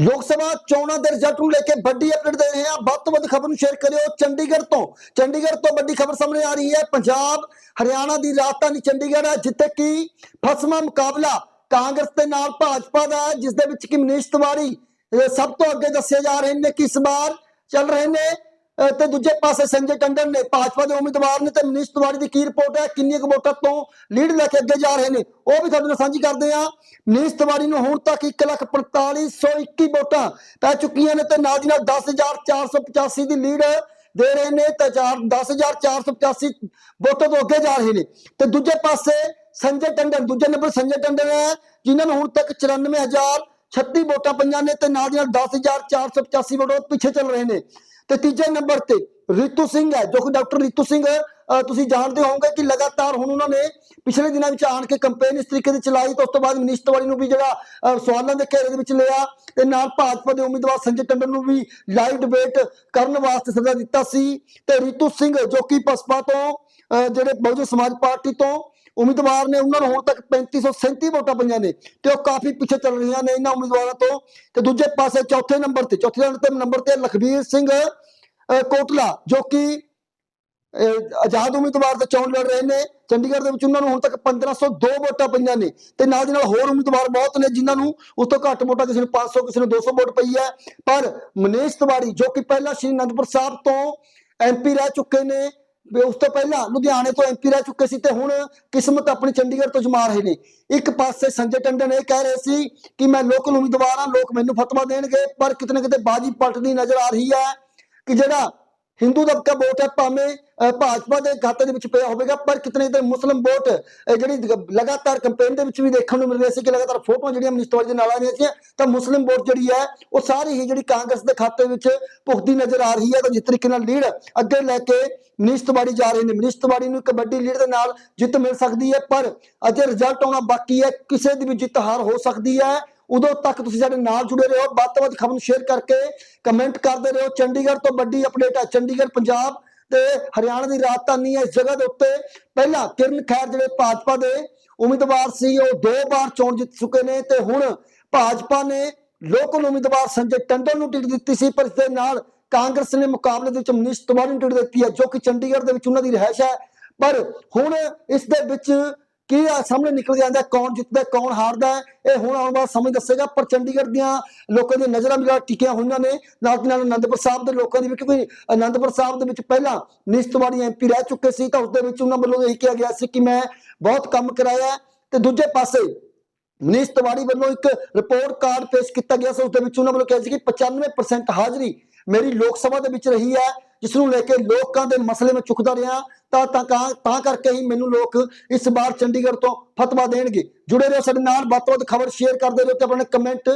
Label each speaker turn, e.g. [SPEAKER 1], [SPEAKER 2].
[SPEAKER 1] ਲੋਕ ਸਭਾ ਚੋਣਾਂ ਦੇ ਰਿਜ਼ਲਟ ਨੂੰ ਲੈ ਕੇ ਵੱਡੀ ਅਪਡੇਟ ਦੇ ਰਹੇ ਹਾਂ। ਵੱਧ ਤੋਂ ਵੱਧ ਖਬਰ ਨੂੰ ਸ਼ੇਅਰ ਕਰਿਓ। ਚੰਡੀਗੜ੍ਹ ਤੋਂ ਚੰਡੀਗੜ੍ਹ ਤੋਂ ਵੱਡੀ ਖਬਰ ਸਾਹਮਣੇ ਆ ਰਹੀ ਹੈ। ਪੰਜਾਬ, ਹਰਿਆਣਾ ਦੀ ਰਾਜਧਾਨੀ ਚੰਡੀਗੜ੍ਹ ਹੈ, ਜਿੱਥੇ ਕਿ ਫਸਮਾ ਮੁਕਾਬਲਾ ਕਾਂਗਰਸ ਦੇ ਨਾਲ ਭਾਜਪਾ ਦਾ ਹੈ, ਜਿਸ ਦੇ ਵਿੱਚ ਕਿ ਮਨੀਸ਼ ਤਿਵਾੜੀ ਸਭ ਤੋਂ ਅੱਗੇ ਦੱਸੇ ਜਾ ਰਹੇ ਨੇ ਕਿ ਇਸ ਵਾਰ ਚੱਲ ਰਹੇ ਨੇ ਤੇ ਦੂਜੇ ਪਾਸੇ ਸੰਜੇ ਟੰਡਨ ਨੇ ਭਾਜਪਾ ਦੇ ਉਮੀਦਵਾਰ ਨੇ ਤੇ ਮਨੀਸ਼ ਤਿਵਾੜੀ ਦੀ ਕੀ ਰਿਪੋਰਟ ਹੈ? ਕਿੰਨੀਆਂ ਕੁ ਵੋਟਾਂ ਤੋਂ ਲੀਡ ਲੈ ਕੇ ਅੱਗੇ ਜਾ ਰਹੇ ਨੇ? ਉਹ ਵੀ ਤੁਹਾਡੇ ਨਾਲ ਸਾਂਝੀ ਕਰਦੇ ਆ ਮਨੀਸ਼ ਤਿਵਾੜੀ ਨੂੰ ਹੁਣ ਤੱਕ 1,45,121 ਵੋਟਾਂ ਪੈ ਚੁੱਕੀਆਂ ਨੇ ਤੇ ਨਾਲ ਦੀ ਨਾਲ 10485 ਦੀ ਲੀਡ ਦੇ ਰਹੇ ਨੇ ਤੇ 4 10485 ਵੋਟਾਂ ਤੋਂ ਅੱਗੇ ਜਾ ਰਹੇ ਨੇ। ਤੇ ਦੂਜੇ ਪਾਸੇ ਸੰਜੇ ਟੰਡਨ ਦੂਜੇ ਨੰਬਰ ਸੰਜੇ ਟੰਡਨ ਹੈ ਜਿਨ੍ਹਾਂ ਨੂੰ ਹੁਣ ਤੱਕ 94036 ਵੋਟਾਂ ਪਈਆਂ ਨੇ ਤੇ ਨਾਲ ਦੀ ਨਾਲ 10485 ਵੋਟਾਂ ਪਿੱਛੇ ਚੱਲ ਰਹੇ ਨੇ। ਤੇ ਤੀਜੇ ਨੰਬਰ ਤੇ ਰਿਤੂ ਸਿੰਘ ਹੈ, ਜੋ ਕਿ ਡਾਕਟਰ ਰਿਤੂ ਸਿੰਘ ਤੁਸੀਂ ਜਾਣਦੇ ਹੋਵੋਗੇ ਕਿ ਲਗਾਤਾਰ ਹੁਣ ਉਹਨਾਂ ਨੇ ਪਿਛਲੇ ਦਿਨਾਂ ਵਿੱਚ ਆਣ ਕੇ ਕੰਪੇਨ ਇਸ ਤਰੀਕੇ ਦੀ ਚਲਾਈ, ਤੇ ਉਸ ਤੋਂ ਬਾਅਦ ਮਨੀਸ਼ ਤਿਵਾੜੀ ਨੂੰ ਵੀ ਜਿਹੜਾ ਸਵਾਲਾਂ ਦੇ ਘੇਰੇ ਦੇ ਵਿੱਚ ਲਿਆ, ਤੇ ਨਾਲ ਭਾਜਪਾ ਦੇ ਉਮੀਦਵਾਰ ਸੰਜੇ ਟੰਡਨ ਨੂੰ ਵੀ ਲਾਈਵ ਡਿਬੇਟ ਕਰਨ ਵਾਸਤੇ ਸੱਦਾ ਦਿੱਤਾ ਸੀ। ਤੇ ਰਿਤੂ ਸਿੰਘ ਜੋ ਕਿ ਬਸਪਾ ਤੋਂ, ਅਹ, ਜਿਹੜੇ ਬਹੁਜਨ ਸਮਾਜ ਪਾਰਟੀ ਤੋਂ ਉਮੀਦਵਾਰ ਨੇ ਉਹਨਾਂ ਨੂੰ ਹੁਣ ਤੱਕ 3537 ਵੋਟਾਂ ਪਈਆਂ ਨੇ ਤੇ ਉਹ ਕਾਫੀ ਪਿੱਛੇ ਚੱਲ ਰਹੀਆਂ ਨੇ ਇਹਨਾਂ ਉਮੀਦਵਾਰਾਂ ਤੋਂ। ਤੇ ਦੂਜੇ ਪਾਸੇ ਚੌਥੇ ਨੰਬਰ ਤੇ, ਚੌਥੇ ਨੰਬਰ ਤੇ ਲਖਬੀਰ ਸਿੰਘ ਕੋਟਲਾ, ਜੋ ਕਿ ਆਜ਼ਾਦ ਉਮੀਦਵਾਰ ਤੇ ਚੋਣ ਲੜ ਰਹੇ ਨੇ। ਚੰਡੀਗੜ੍ਹ ਦੇ ਵਿੱਚ ਉਹਨਾਂ ਨੂੰ ਹੁਣ ਤੱਕ 1502 ਵੋਟਾਂ ਪਈਆਂ ਨੇ ਤੇ ਨਾਲ ਦੀ ਨਾਲ ਹੋਰ ਉਮੀਦਵਾਰ ਬਹੁਤ ਨੇ ਜਿਨ੍ਹਾਂ ਨੂੰ ਉਸ ਤੋਂ ਘੱਟ ਵੋਟਾਂ ਕਿਸੇ ਨੂੰ 500 ਕਿਸੇ ਨੂੰ 200 ਵੋਟ ਪਈ ਹੈ। ਪਰ ਮਨੀਸ਼ ਤਿਵਾੜੀ, ਜੋ ਕਿ ਪਹਿਲਾਂ ਸ਼੍ਰੀ ਅਨੰਦਪੁਰ ਸਾਹਿਬ ਤੋਂ ਐਮਪੀ ਰਹਿ ਚੁੱਕੇ ਨੇ ਉਸ ਤੋਂ ਪਹਿਲਾਂ ਲੁਧਿਆਣੇ ਤੋਂ ਐਮਪੀ ਰਹਿ ਚੁੱਕੇ ਸੀ ਤੇ ਹੁਣ ਕਿਸਮਤ ਆਪਣੀ ਚੰਡੀਗੜ੍ਹ ਤੋਂ ਜਮਾ ਰਹੇ ਨੇ। ਇੱਕ ਪਾਸੇ ਸੰਜੇ ਟੰਡਨ ਇਹ ਕਹਿ ਰਹੇ ਸੀ ਕਿ ਮੈਂ ਲੋਕਲ ਉਮੀਦਵਾਰ ਹਾਂ, ਲੋਕ ਮੈਨੂੰ ਫਤਵਾ ਦੇਣਗੇ, ਪਰ ਕਿਤੇ ਨਾ ਕਿਤੇ ਬਾਜੀ ਪਲਟਦੀ ਨਜ਼ਰ ਆ ਰਹੀ ਹੈ ਕਿ ਜਿਹੜਾ ਹਿੰਦੂ ਦਬਕਾ ਵੋਟ ਹੈ, ਭਾਵੇਂ ਭਾਜਪਾ ਦੇ ਖਾਤੇ ਦੇ ਵਿੱਚ ਪਿਆ ਹੋਵੇਗਾ, ਪਰ ਕਿਤੇ ਨਾ ਮੁਸਲਮ ਵੋਟ ਜਿਹੜੀ ਲਗਾਤਾਰ ਕੰਪੇਨ ਦੇ ਵਿੱਚ ਵੀ ਦੇਖਣ ਨੂੰ ਮਿਲ ਰਹੀ ਸੀ ਕਿ ਲਗਾਤਾਰ ਫੋਟੋਆਂ ਜਿਹੜੀਆਂ ਮਨਿਸਟਰ ਦੇ ਨਾਲ ਆ ਰਹੀਆਂ ਸੀ ਤਾਂ ਮੁਸਲਿਮ ਵੋਟ ਜਿਹੜੀ ਹੈ, ਉਹ ਸਾਰੀ ਹੀ ਜਿਹੜੀ ਕਾਂਗਰਸ ਦੇ ਖਾਤੇ ਵਿੱਚ ਭੁਗਤੀ ਨਜ਼ਰ ਆ ਰਹੀ ਹੈ, ਤਾਂ ਜਿਸ ਤਰੀਕੇ ਨਾਲ ਲੀਡ ਅੱਗੇ ਲੈ ਕੇ ਮਨੀਸ਼ ਤਿਵਾੜੀ ਜਾ ਰਹੇ ਨੇ। ਮਨੀਸ਼ ਤਿਵਾੜੀ ਨੂੰ ਕਬੱਡੀ ਲੀਡ ਦੇ ਨਾਲ ਜਿੱਤ ਮਿਲ ਸਕਦੀ ਹੈ, ਪਰ ਅਜੇ ਰਿਜ਼ਲਟ ਆਉਣਾ ਬਾਕੀ ਹੈ, ਕਿਸੇ ਦੀ ਵੀ ਜਿੱਤ ਹਾਰ ਹੋ ਸਕਦੀ ਹੈ। ਉਦੋਂ ਤੱਕ ਤੁਸੀਂ ਸਾਡੇ ਨਾਲ ਜੁੜੇ ਰਹੋ। ਵੱਧ ਤੋਂ ਵੱਧ ਖਬਰ ਨੂੰ ਸ਼ੇਅਰ ਕਰਕੇ ਕਮੈਂਟ ਕਰਦੇ ਰਹੋ। ਚੰਡੀਗੜ੍ਹ ਤੋਂ ਵੱਡੀ ਅਪਡੇਟ ਹੈ ਚੰਡੀਗੜ੍ਹ, ਪੰਜਾਬ ਤੇ ਹਰਿਆਣਾ ਦੀ ਰਾਜਧਾਨੀ ਹੈ। ਇਸ ਜਗ੍ਹਾ ਦੇ ਉੱਤੇ ਪਹਿਲਾਂ ਕਿਰਨ ਖੈਰ ਜਿਹੜੇ ਭਾਜਪਾ ਦੇ ਉਮੀਦਵਾਰ ਸੀ, ਉਹ ਦੋ ਵਾਰ ਚੋਣ ਜਿੱਤ ਚੁੱਕੇ ਨੇ ਤੇ ਹੁਣ ਭਾਜਪਾ ਨੇ ਲੋਕਲ ਉਮੀਦਵਾਰ ਸੰਜੇ ਟੰਡਨ ਨੂੰ ਟਿਕਟ ਦਿੱਤੀ ਸੀ, ਪਰ ਇਸ ਦੇ ਨਾਲ ਕਾਂਗਰਸ ਨੇ ਮੁਕਾਬਲੇ ਦੇ ਵਿੱਚ ਮਨੀਸ਼ ਤਿਵਾੜੀ ਨੂੰ ਟਿਕਟ ਦਿੱਤੀ ਹੈ, ਜੋ ਕਿ ਚੰਡੀਗੜ੍ਹ ਦੇ ਵਿੱਚ ਉਹਨਾਂ ਦੀ ਰਿਹਾਇਸ਼ ਹੈ। ਪਰ ਹੁਣ ਇਸ ਦੇ ਵਿੱਚ ਕੀ ਆ ਸਾਹਮਣੇ ਨਿਕਲ ਜਾਂਦਾ ਕੌਣ ਜਿੱਤਦਾ ਕੌਣ ਹਾਰਦਾ ਹੈ, ਇਹ ਹੁਣ ਆਉਣ ਵਾਲਾ ਸਮੇਂ ਦੱਸੇਗਾ ਪਰ ਚੰਡੀਗੜ੍ਹ ਦੀਆਂ ਲੋਕਾਂ ਦੀਆਂ ਨਜ਼ਰਾਂ ਵੀ ਟਿਕੀਆਂ ਹੋਈਆਂ ਨੇ। ਨਾਲ ਦੀ ਨਾਲ ਅਨੰਦਪੁਰ ਸਾਹਿਬ ਦੇ ਲੋਕਾਂ ਦੀ ਵੀ ਕਿਉਂਕਿ ਅਨੰਦਪੁਰ ਸਾਹਿਬ ਦੇ ਵਿੱਚ ਪਹਿਲਾਂ ਮਨੀਸ਼ ਤਿਵਾੜੀ ਐਮਪੀ ਰਹਿ ਚੁੱਕੇ ਸੀ ਤਾਂ ਉਸ ਦੇ ਵਿੱਚ ਉਹਨਾਂ ਵੱਲੋਂ ਇਹ ਕਿਹਾ ਗਿਆ ਸੀ ਕਿ ਮੈਂ ਬਹੁਤ ਕੰਮ ਕਰਾਇਆ ਤੇ ਦੂਜੇ ਪਾਸੇ ਮਨੀਸ਼ ਤਿਵਾੜੀ ਵੱਲੋਂ ਇੱਕ ਰਿਪੋਰਟ ਕਾਰਡ ਪੇਸ਼ ਕੀਤਾ ਗਿਆ ਸੀ ਉਸ ਦੇ ਵਿੱਚ ਉਹਨਾਂ ਵੱਲੋਂ ਕਿਹਾ ਸੀ ਕਿ 95% ਹਾਜ਼ਰੀ ਮੇਰੀ ਲੋਕ ਸਭਾ ਦੇ ਵਿੱਚ ਰਹੀ ਹੈ। ਜਿਸ ਨੂੰ ਲੈ ਕੇ ਲੋਕਾਂ ਦੇ ਮਸਲੇ ਮੈਂ ਚੁੱਕਦਾ ਰਿਹਾ, ਤਾਂ ਤਾਂ ਤਾਂ ਕਰਕੇ ਹੀ ਮੈਨੂੰ ਲੋਕ ਇਸ ਵਾਰ ਚੰਡੀਗੜ੍ਹ ਤੋਂ ਫਤਵਾ ਦੇਣਗੇ। ਜੁੜੇ ਰਹੋ ਸਾਡੇ ਨਾਲ, ਵੱਧ ਤੋਂ ਵੱਧ ਖਬਰ ਸ਼ੇਅਰ ਕਰਦੇ ਰਹੋ ਤੇ ਆਪਣੇ ਕਮੈਂਟ